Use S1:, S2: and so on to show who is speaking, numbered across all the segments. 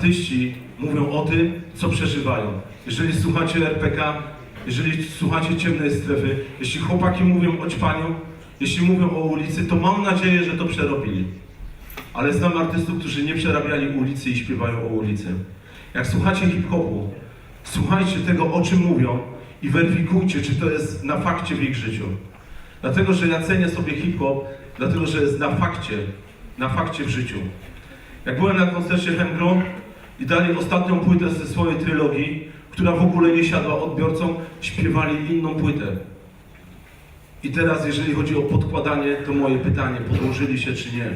S1: artyści mówią o tym, co przeżywają. Jeżeli słuchacie RPK, jeżeli słuchacie ciemnej strefy, jeśli chłopaki mówią o ćpaniu, jeśli mówią o ulicy, to mam nadzieję, że to przerobili. Ale znam artystów, którzy nie przerabiali ulicy i śpiewają o ulicy. Jak słuchacie hip-hopu, słuchajcie tego, o czym mówią i weryfikujcie, czy to jest na fakcie w ich życiu. Dlatego, że ja cenię sobie hip-hop, dlatego, że jest na fakcie, na fakcie w życiu. Jak byłem na koncercie Hemgron i dali ostatnią płytę ze swojej trylogii, która w ogóle nie siadła odbiorcom, śpiewali inną płytę. I teraz, jeżeli chodzi o podkładanie, to moje pytanie, podłożyli się czy nie?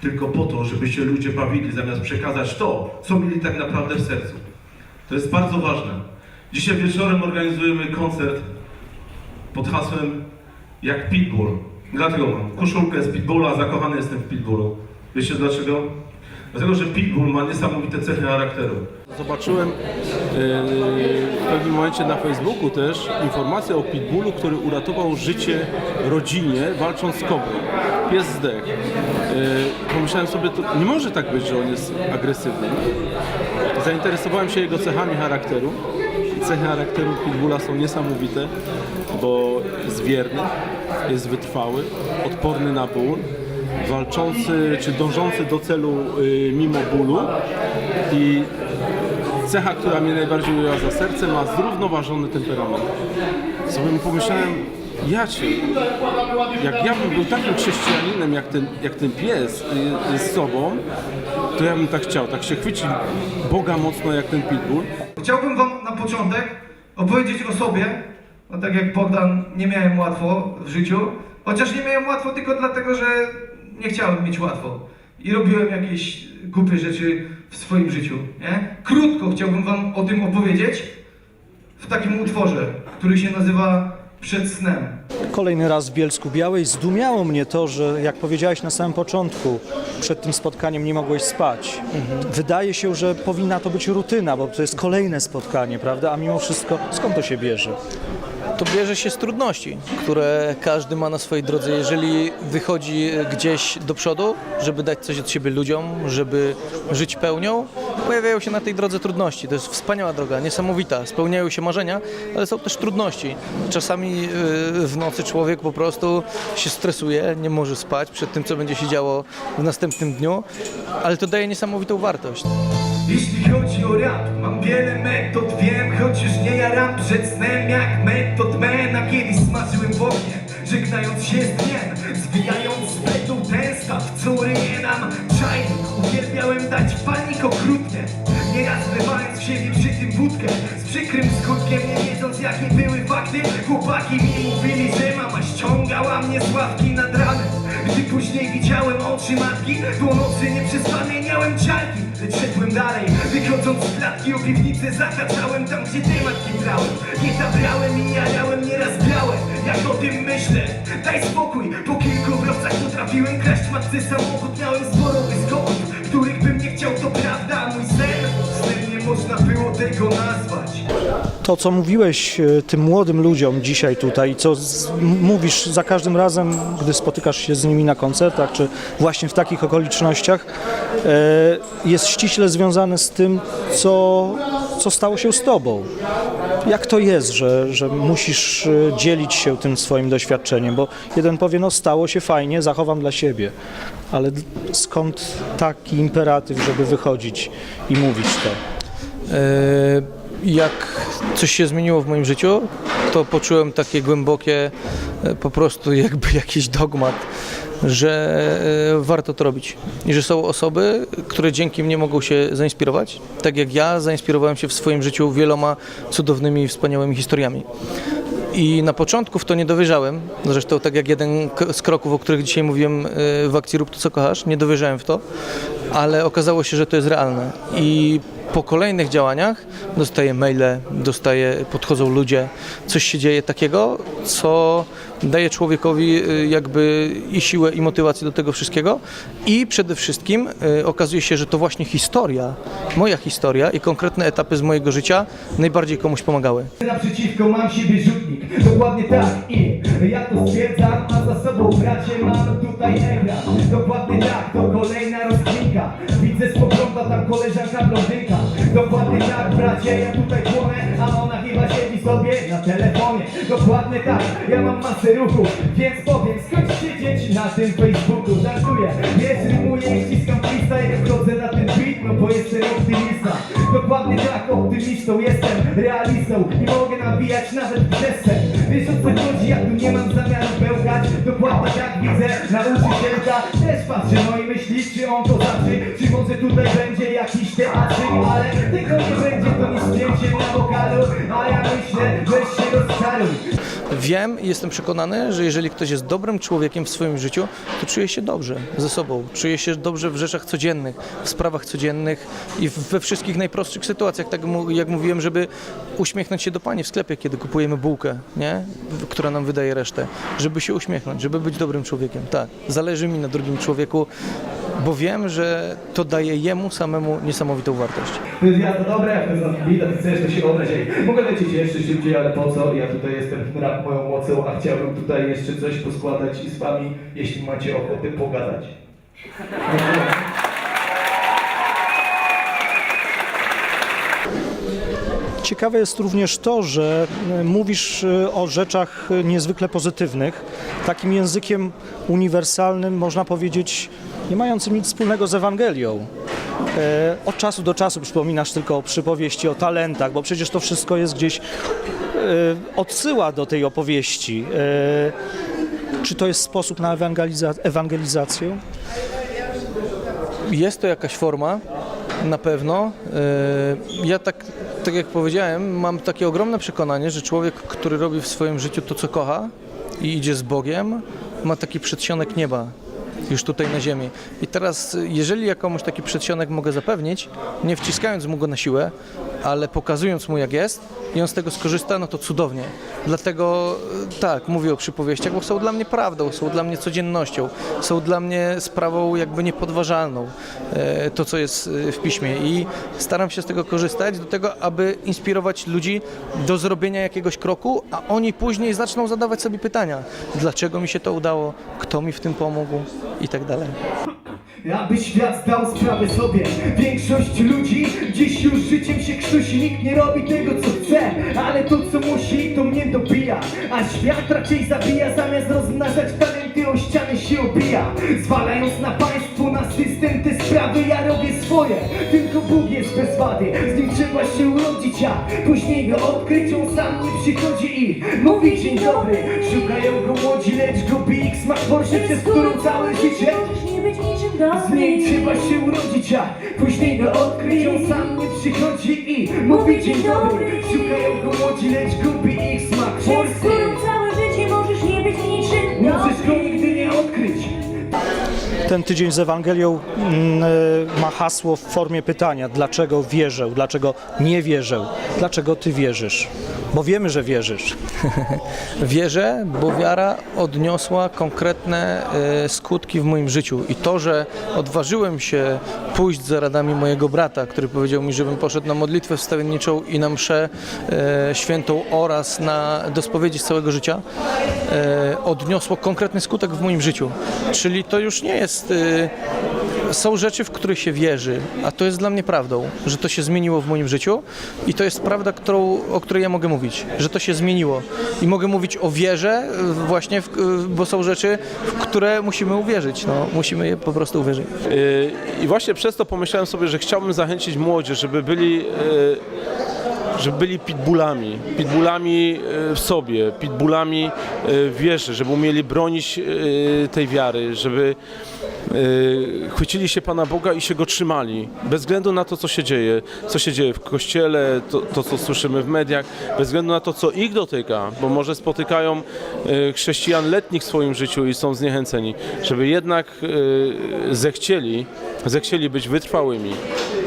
S1: Tylko po to, żeby się ludzie bawili, zamiast przekazać to, co mieli tak naprawdę w sercu. To jest bardzo ważne. Dzisiaj wieczorem organizujemy koncert pod hasłem jak Pitbull. Dlatego mam koszulkę z Pitbulla, zakochany jestem w Pitbullu. Wiecie dlaczego? Dlatego, że Pitbull ma niesamowite cechy charakteru.
S2: Zobaczyłem e, w pewnym momencie na Facebooku też informację o Pitbullu, który uratował życie rodzinie walcząc z kobrą. Pies zdechł. E, Pomyślałem sobie, to nie może tak być, że on jest agresywny. Zainteresowałem się jego cechami charakteru. Cechy charakteru Pitbulla są niesamowite, bo jest wierny, jest wytrwały, odporny na ból, walczący czy dążący do celu y, mimo bólu i cecha, która mnie najbardziej ujęła za serce, ma zrównoważony temperament. Sobie pomyślałem, ja cię, jak ja bym był takim chrześcijaninem jak ten, jak ten pies y, y, z sobą, to ja bym tak chciał, tak się chwycić Boga mocno jak ten pitbull.
S3: Chciałbym Wam na początek opowiedzieć o sobie, bo tak jak Bogdan, nie miałem łatwo w życiu, chociaż nie miałem łatwo tylko dlatego, że nie chciałem mieć łatwo i robiłem jakieś głupie rzeczy w swoim życiu, nie? Krótko chciałbym Wam o tym opowiedzieć w takim utworze, który się nazywa Przed snem.
S4: Kolejny raz w Bielsku Białej zdumiało mnie to, że jak powiedziałeś na samym początku, przed tym spotkaniem nie mogłeś spać. Wydaje się, że powinna to być rutyna, bo to jest kolejne spotkanie, prawda? A mimo wszystko skąd to się bierze?
S5: To bierze się z trudności, które każdy ma na swojej drodze. Jeżeli wychodzi gdzieś do przodu, żeby dać coś od siebie ludziom, żeby żyć pełnią, pojawiają się na tej drodze trudności. To jest wspaniała droga, niesamowita. Spełniają się marzenia, ale są też trudności. Czasami yy, w nocy człowiek po prostu się stresuje, nie może spać przed tym, co będzie się działo w następnym dniu, ale to daje niesamowitą wartość.
S3: Jeśli chodzi o rap, mam wiele metod, wiem, choć już nie jaram przed snem jak metod mena. Kiedyś smażyłem w ognie, żegnając się z dniem Zwijając z betą ten staw, co ryje nam czajnik. Uwielbiałem dać panik okrutnie Nieraz wlewając w siebie przy tym wódkę. Z przykrym skutkiem, nie wiedząc jakie były fakty. Chłopaki mi mówili, że mama ściągała mnie z ławki nad ranem. Gdy później widziałem oczy matki Po nocy nieprzespanej miałem szedłem dalej, wychodząc z klatki o piwnicę Zahaczałem tam, gdzie te matki brałem Nie zabrałem i jarałem nieraz białe. Jak o tym myślę, daj spokój Po kilku obrotach potrafiłem kraść matce samochód. Miałem zborowy skopów, To,
S4: co mówiłeś e, tym młodym ludziom dzisiaj tutaj, co mówisz za każdym razem, gdy spotykasz się z nimi na koncertach, czy właśnie w takich okolicznościach, e, jest ściśle związane z tym, co, co stało się z Tobą. Jak to jest, że, że musisz e, dzielić się tym swoim doświadczeniem? Bo jeden powie, no stało się fajnie, zachowam dla siebie. Ale skąd taki imperatyw, żeby wychodzić i mówić to?
S5: Jak coś się zmieniło w moim życiu, to poczułem takie głębokie, e, po prostu jakby jakiś dogmat, że e, warto to robić. I że są osoby, które dzięki mnie mogą się zainspirować, tak jak ja zainspirowałem się w swoim życiu wieloma cudownymi i wspaniałymi historiami. I na początku w to nie dowierzałem, zresztą tak jak jeden z kroków, o których dzisiaj mówiłem e, w akcji Rób to co kochasz, nie dowierzałem w to, ale okazało się, że to jest realne. I po kolejnych działaniach dostaję maile, dostaję, podchodzą ludzie, coś się dzieje takiego, co daje człowiekowi y, jakby i siłę, i motywację do tego wszystkiego. I przede wszystkim y, okazuje się, że to właśnie historia, moja historia i konkretne etapy z mojego życia najbardziej komuś pomagały.
S3: Naprzeciwko mam siebie rzutnik, dokładnie tak. I ja to stwierdzam, a za sobą bracie mam tutaj Dokładnie tak, to kolejna widzę spogląda tam koleżanka blondynka. Dokładnie tak bracie, ja tutaj płonę, a ona chyba siedzi sobie na Dokładnie tak, ja mam masę ruchów, więc powiem, skąd siedzieć na tym Facebooku? Żartuję, Tak, optymistą jestem, realistą i mogę nabijać nawet przestrzeń Wiesz o co chodzi, ja tu nie mam zamiaru bełkać Dokładnie tak widzę, nauczycielka też patrzy No i myśli, czy on to znaczy, czy może tutaj będzie jakiś teatrzyk? Ale tego nie będzie, to nie spięcie na wokalu. A ja myślę, weź się rozczaruj
S5: Wiem i jestem przekonany, że jeżeli ktoś jest dobrym człowiekiem w swoim życiu, to czuje się dobrze ze sobą, czuje się dobrze w rzeczach codziennych, w sprawach codziennych i we wszystkich najprostszych sytuacjach, tak jak mówiłem, żeby uśmiechnąć się do pani w sklepie, kiedy kupujemy bułkę, nie? Która nam wydaje resztę, żeby się uśmiechnąć, żeby być dobrym człowiekiem. Tak, zależy mi na drugim człowieku, bo wiem, że to daje jemu samemu niesamowitą wartość.
S3: To jest jazda dobra, jak to jest na ty chcesz, to się. Ej, Mogę lecieć jeszcze szybciej, ale po co? Ja tutaj jestem rap moją mocą, a chciałbym tutaj jeszcze coś poskładać i z wami, jeśli macie ochotę, pogadać.
S4: Ciekawe jest również to, że e, mówisz e, o rzeczach e, niezwykle pozytywnych, takim językiem uniwersalnym, można powiedzieć, nie mającym nic wspólnego z Ewangelią. E, Od czasu do czasu przypominasz tylko o przypowieści, o talentach, bo przecież to wszystko jest gdzieś, e, odsyła do tej opowieści. E, Czy to jest sposób na ewangeliza- ewangelizację?
S5: Jest to jakaś forma, na pewno. Ja tak, tak jak powiedziałem, mam takie ogromne przekonanie, że człowiek, który robi w swoim życiu to, co kocha i idzie z Bogiem, ma taki przedsionek nieba już tutaj na ziemi. I teraz, jeżeli ja komuś taki przedsionek mogę zapewnić, nie wciskając mu go na siłę, ale pokazując mu jak jest i on z tego skorzysta, no to cudownie. Dlatego e, tak, mówię o przypowieściach, bo są dla mnie prawdą, są dla mnie codziennością, są dla mnie sprawą jakby niepodważalną, e, to co jest e, w piśmie i staram się z tego korzystać do tego, aby inspirować ludzi do zrobienia jakiegoś kroku, a oni później zaczną zadawać sobie pytania, dlaczego mi się to udało, kto mi w tym pomógł i tak dalej.
S3: Aby świat zdał sprawę sobie. Większość ludzi dziś już życiem się krztusi Nikt nie robi tego co chce Ale to co musi to mnie dobija. A świat raczej zabija Zamiast rozmnażać talenty o ściany się obija. Zwalając na państwo, na system te sprawy Ja robię swoje. Tylko Bóg jest bez wady Z nim trzeba się urodzić. A Później go odkryć On sam nie przychodzi i mówi dzień dobry Szukają go młodzi lecz go BX ma Porsche przez którą całe życie.
S6: Możesz nie być niczym
S3: z niej trzeba się urodzić, a później go odkryć On sam nie przychodzi i mówi dzień dobry Szukają go młodzi, lecz gubi ich smak
S4: Ten tydzień z Ewangelią mm, e, ma hasło w formie pytania: dlaczego wierzę, dlaczego nie wierzę, dlaczego ty wierzysz? Bo wiemy, że wierzysz.
S5: Wierzę, bo wiara odniosła konkretne e, skutki w moim życiu. I to, że odważyłem się pójść za radami mojego brata, który powiedział mi, żebym poszedł na modlitwę wstawienniczą i na mszę e, świętą oraz na do spowiedzi z całego życia, odniosło konkretny skutek w moim życiu. Czyli to już nie jest. E, są rzeczy, w których się wierzy, a to jest dla mnie prawdą, że to się zmieniło w moim życiu i to jest prawda, którą, o której ja mogę mówić, że to się zmieniło. I mogę mówić o wierze y, właśnie, w, bo są rzeczy, w które musimy uwierzyć, no, musimy je po prostu uwierzyć.
S2: I właśnie przez to pomyślałem sobie, że chciałbym zachęcić młodzież, żeby byli, żeby byli pitbullami, pitbullami yy, w sobie, pitbullami yy, w żeby umieli bronić yy, tej wiary, żeby chwycili się Pana Boga i się Go trzymali, bez względu na to, co się dzieje, co się dzieje w kościele, to, to co słyszymy w mediach, bez względu na to, co ich dotyka, bo może spotykają chrześcijan letnich w swoim życiu i są zniechęceni, żeby jednak zechcieli, zechcieli być wytrwałymi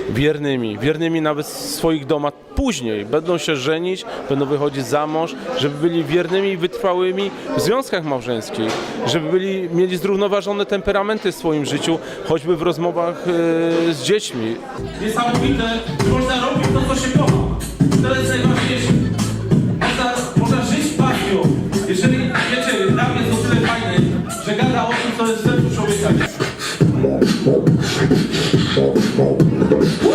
S2: wiernymi, wiernymi nawet swoich domach. Później będą się żenić, będą wychodzić za mąż, żeby byli wiernymi i wytrwałymi w związkach małżeńskich, żeby byli, mieli zrównoważone temperamenty w swoim życiu, choćby w rozmowach e, z dziećmi. Niesamowite, można robić to, co się Oh,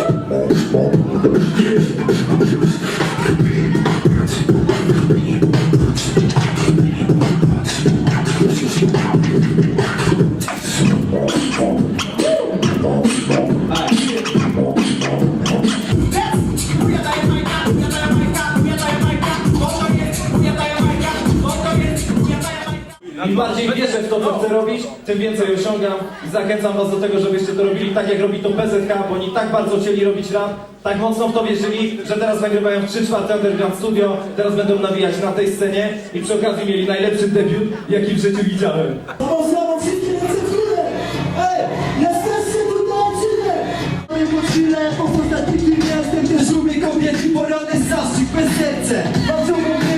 S2: to, co
S7: chcę robić, tym więcej osiągam i zachęcam was do tego, żebyście to robili tak, jak robi to PZH, bo oni tak bardzo chcieli robić rap, tak mocno w to wierzyli, że teraz nagrywają 3 czwarte Underground Studio, teraz będą nawijać na tej scenie i przy okazji mieli najlepszy debiut, jaki w życiu widziałem.
S8: W nigdy nie jestem Też lubię kobiety, porony, zastrzyk, bez serce Mam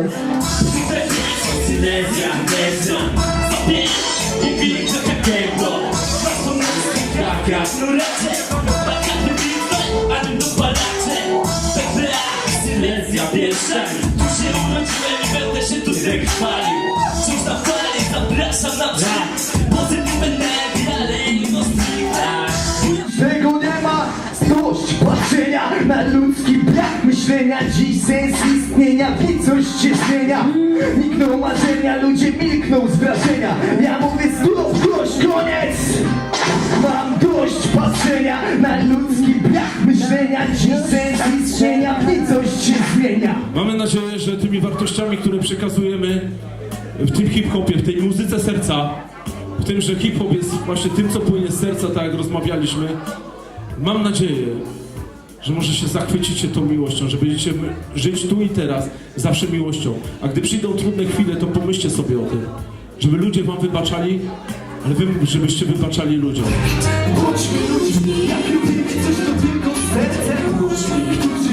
S8: Dalej
S9: Silenzia, mesa Nie wiem, co takiego Masz Taka, knuracze Bakaty bitwę, ale no palacze Tak silencja pierwsza Tu się urodziłem i będę się tu chwalił Cóż na fali, zapraszam na brak Pozytywne nerwy, ale i
S3: Czego nie ma? Dość patrzenia na ludzki brak myślenia. Dziś sens istnienia, coś się zmienia. Marzenia, ludzie milkną z wrażenia. Ja mówię znów dość, koniec. Mam dość patrzenia na ludzki brak myślenia. Dziś sens istnienia, coś się zmienia.
S1: Mamy nadzieję, że tymi wartościami, które przekazujemy w tym hip-hopie, w tej muzyce serca, w tym, że hip-hop jest właśnie tym, co płynie z serca, tak jak rozmawialiśmy, mam nadzieję, że może się zachwycicie tą miłością, że będziecie żyć tu i teraz zawsze miłością. A gdy przyjdą trudne chwile, to pomyślcie sobie o tym, żeby ludzie wam wybaczali, ale wy, żebyście wybaczali ludziom.
S3: Bądźmy ludźmi, jak lubimy coś to tylko serce którzy